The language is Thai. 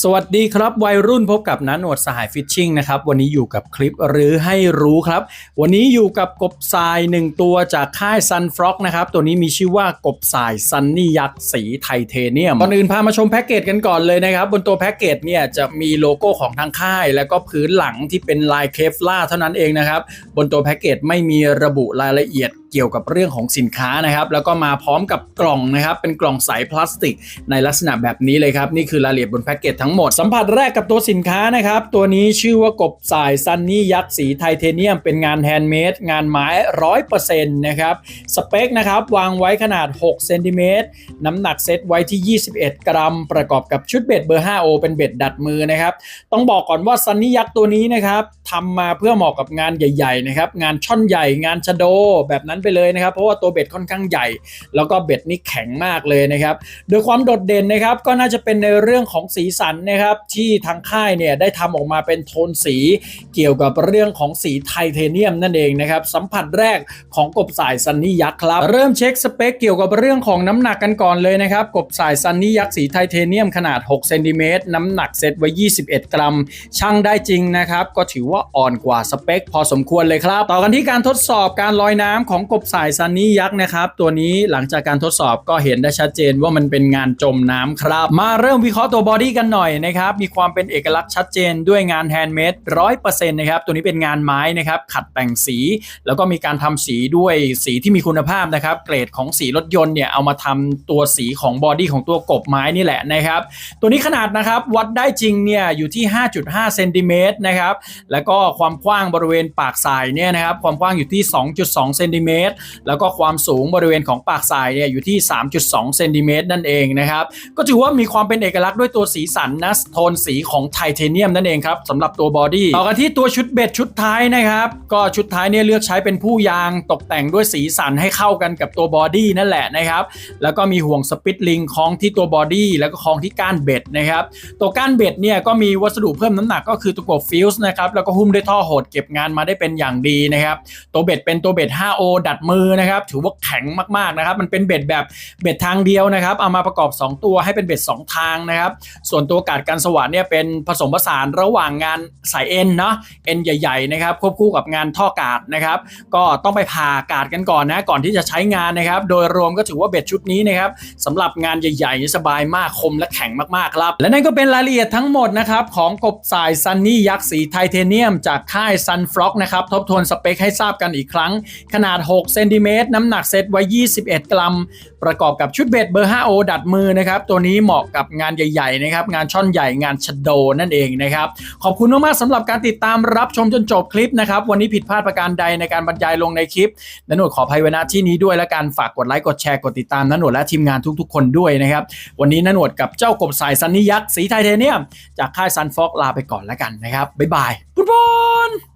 สวัสดีครับวัยรุ่นพบกับนันหนวดสหายฟิชชิงนะครับวันนี้อยู่กับคลิปหรือให้รู้ครับ วันนี้อยู่กับกบทรายหนึ่งตัวจากค่าย Sun Frog นะครับตัวนี้มีชื่อว่ากบทรายซันนี่ยักษ์สีไทเทเนียมก่อนอื่นพามาชมแพ็กเกจกันก่อนเลยนะครับ บนตัวแพ็กเกจเนี่ยจะมีโลโก้ของทางค่าย แล้วก็พื้นหลังที่เป็นลายเคฟล่าเท่านั้นเองนะครับบนตัวแพ็กเกจไม่มีระบุรายละเอียด เกี่ยวกับเรื่องของสินค้านะครับ แล้วก็มาพร้อมกับกล่องนะครับ เป็นกล่องใสพลาสติก ในลักษณะแบบนี้เลยครับ นี่คือรายละเอียดบนแพ็กเกจทั้งหมด สัมผัสแรกกับตัวสินค้านะครับ ตัวนี้ชื่อว่ากบสายซันนี่ยักษ์สีไทเทเนียม เป็นงานแฮนด์เมดงานไม้ร้อยเปอร์เซ็นต์นะครับสเปคนะครับ วางไว้ขนาด6เซนติเมตรน้ำหนักเซตไว้ที่ 21 กรัม ประกอบกับชุดเบ็ดเบอร์ 5O เป็นเบ็ดดัดมือนะครับต้องบอกก่อนว่าซันนี่ยักษ์ตัวนี้นะครับทำมาเพื่อเหมาะกับงานใหญ่ๆนะครับงานช่อนใหญ่งานชะโดแบบนั้นไปเลยนะครับ เพราะว่าตัวเบ็ดค่อนข้างใหญ่ แล้วก็เบ็ดนี่แข็งมากเลยนะครับ โดยความโดดเด่นนะครับก็น่าจะเป็นในเรื่องของสีสันนะครับที่ทางค่ายเนี่ยได้ทำออกมาเป็นโทนสี เกี่ยวกับเรื่องของสีไทเทเนียมนั่นเองนะครับสัมผัสแรกของกบสายซันนี่ยักษ์ครับ เริ่มเช็คสเปคเกี่ยวกับเรื่องของน้ำหนักกันก่อนเลยนะครับกบสายซันนี่ยักษ์สีไทเทเนียมขนาด6เซนติเมตรน้ำหนักเซตไว้ 21 กรัม ช่างได้จริงนะครับ ก็ถือว่าอ่อนกว่าสเปค พอสมควรเลยครับ ต่อกันที่การทดสอบการลอยน้ำของกบสายซันนี่ยักษ์นะครับ ตัวนี้หลังจากการทดสอบก็เห็นได้ชัดเจนว่ามันเป็นงานจมน้ำครับ มาเริ่มวิเคราะห์ตัวบอดี้กันหน่อยนะครับ มีความเป็นเอกลักษณ์ชัดเจนด้วยงานแฮนด์เมดร้อยเปอร์เซ็นต์นะครับ ตัวนี้เป็นงานไม้นะครับ ขัดแต่งสี แล้วก็มีการทำสีด้วยสีที่มีคุณภาพนะครับ เกรดของสีรถยนต์เนี่ย เอามาทำตัวสีของบอดี้ของตัวกบไม้นี่แหละนะครับ ตัวนี้ขนาดนะครับวัดได้จริงเนี่ยอยู่ที่ 5.5เซนติเมตรนะครับ แล้วก็ความกว้างบริเวณปากสายเนี่ยนะครับ ความกว้างอยู่ที่ 2.2เซนติเมตรแล้วก็ความสูงบริเวณของปากสายเนี่ยอยู่ที่ 3.2 เซนติเมตรนั่นเองนะครับ ก็ถือว่ามีความเป็นเอกลักษณ์ด้วยตัวสีสันนะโทนสีของไทเทเนียมนั่นเองครับสำหรับตัวบอดี้ต่อกันที่ตัวชุดเบ็ดชุดท้ายนะครับ ก็ชุดท้ายเนี่ยเลือกใช้เป็นผู้ยางตกแต่งด้วยสีสันให้เข้ากันกับตัวบอดี้นั่นแหละนะครับแล้วก็มีห่วงสปิตลิงคล้องที่ตัวบอดี้แล้วก็คล้องที่ก้านเบ็ดนะครับตัวก้านเบ็ดเนี่ยก็มีวัสดุเพิ่มน้ำหนักก็คือตัวกบฟิวส์นะครับแล้วก็หุ้มด้วยท่อโหดเก็บงานมาได้เป็นอย่างดีนะครับตัวเบ็ดเป็นตัวเบ็ด 5O ดัดมือนะครับ ถือว่าแข็งมากๆนะครับ มันเป็นเบ็ดแบบเบ็ดทางเดียวนะครับ เอามาประกอบ 2 ตัวให้เป็นเบ็ด2 ทางนะครับ ส่วนตัวกาดกันสวัสดเนี่ยเป็นผสมผสานระหว่างงานสายเอ็นเนาะเอ็นใหญ่ๆนะครับควบคู่กับงานท่อกาดนะครับ ก็ต้องไปผ่ากาดกันก่อนนะก่อนที่จะใช้งานนะครับ โดยรวมก็ถือว่าเบ็ดชุดนี้นะครับสำหรับงานใหญ่ๆสบายมากคมและแข็งมากๆครับ และนั่นก็เป็นรายละเอียดทั้งหมดนะครับของกบสายซันนี่ยักษ์สีไทเทเนียม จากค่าย Sun Frog นะครับทบทวนสเปคให้ทราบกันอีกครั้งขนาด6เซนติเมตรน้ำหนักเซตไว้ 21 กรัม ประกอบกับชุดเบ็ดเบอร์ 5O ดัดมือนะครับ ตัวนี้เหมาะกับงานใหญ่ๆนะครับ งานช่อนใหญ่งานชะโดนั่นเองนะครับ ขอบคุณมากๆสำหรับการติดตามรับชมจนจบคลิปนะครับ วันนี้ผิดพลาดประการใดในการบรรยายลงในคลิปนันหนวดขออภัยไว้ณที่นี้ด้วยและการฝากกดไลค์กดแชร์กดติดตามนันหนวดและทีมงานทุกๆ คนด้วยนะครับวันนี้นันหนวดกับเจ้ากบสายซันนี่ยักษ์สีไทเทเนียม จากค่ายซันฟอกลาไปก่อนแล้วกันนะครับบ๊ายบายฟุตบอล